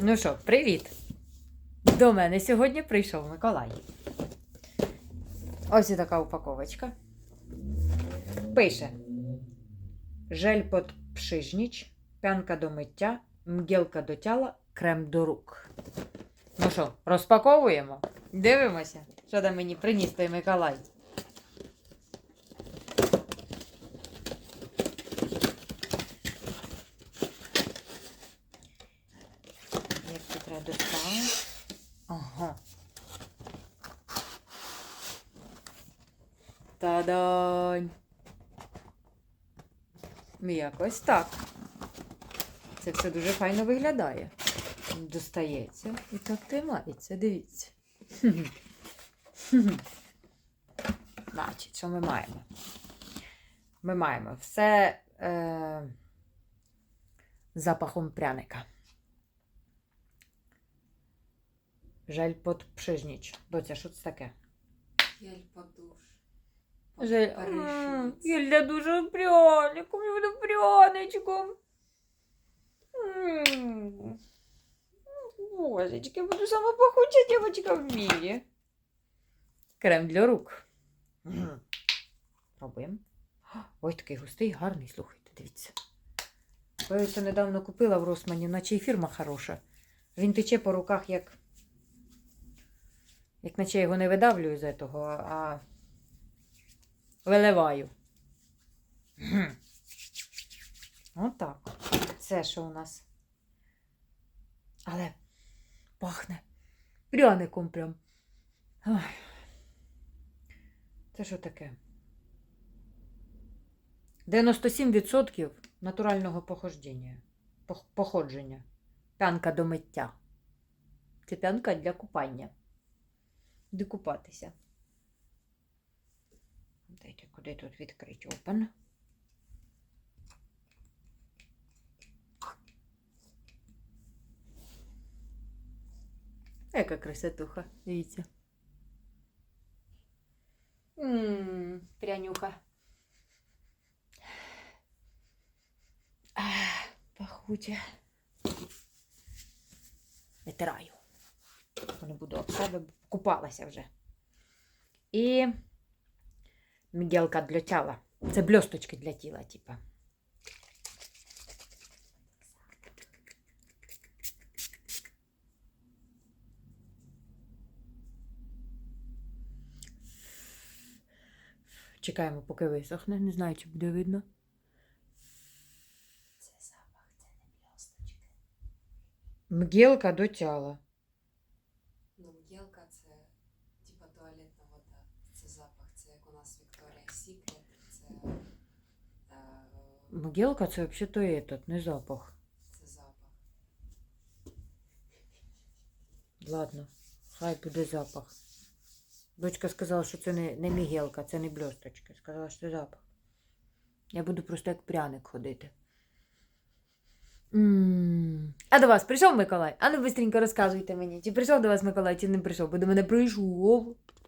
Ну що, привіт! До мене сьогодні прийшов Миколай. Ось і така упаковочка. Пише: Жель под пшижніч, п'янка до миття, мгілка до тіла, крем до рук. Ну що, розпаковуємо? Дивимося, що там мені приніс той Миколай. Достати? Ага. Та-дань! Якось так. Це все дуже файно виглядає. Достається і так тримається, дивіться. Значить, що ми маємо? Ми маємо все е, запахом пряника. Жаль под пшижніч. Доця, що це таке? Гель подуш. Жаль. Я для дуже пряником, я буду пряничком. Божечки, буду сама пахуча дівчинка в мірі. Крем для рук. Пробуємо. Ой, такий густий, гарний, слухайте, дивіться. Я це недавно купила в Росмані, наче і фірма хороша. Він тече по руках, як. Як наче я його не видавлюю з того, а виливаю. Отак. Це що у нас? Але пахне пряником прям. Ой. Це що таке? 97% натурального походження. Походження. П'янка до миття. Це п'янка для купання. Де купатися. Дайте, куди тут відкрити Open. Яка красотуха, дивіться. Ммм, прянюха. Ах, Пахуче. Витираю. Не буду об себе, купалася вже. І мігелка для тіла. Це бльосточки для тіла, типа. Чекаємо, поки висохне. Не знаю, чи буде видно. Це запах, це не блісточки. Мгілка до тіла. Це типа туалетна вода. Це запах, це як у нас Вікторія Сікрет, це, е, Мгілка це взагалі то этот, не запах. це запах. Ладно, хай буде запах. Дочка сказала, що це не, не мігелка, це не бльосточки. Сказала, що це запах. Я буду просто як пряник ходити. м А до вас прийшов Миколай? А ну быстренько розказуйте мені, чи прийшов до вас Миколай, чи не прийшов, бо до мене прийшов.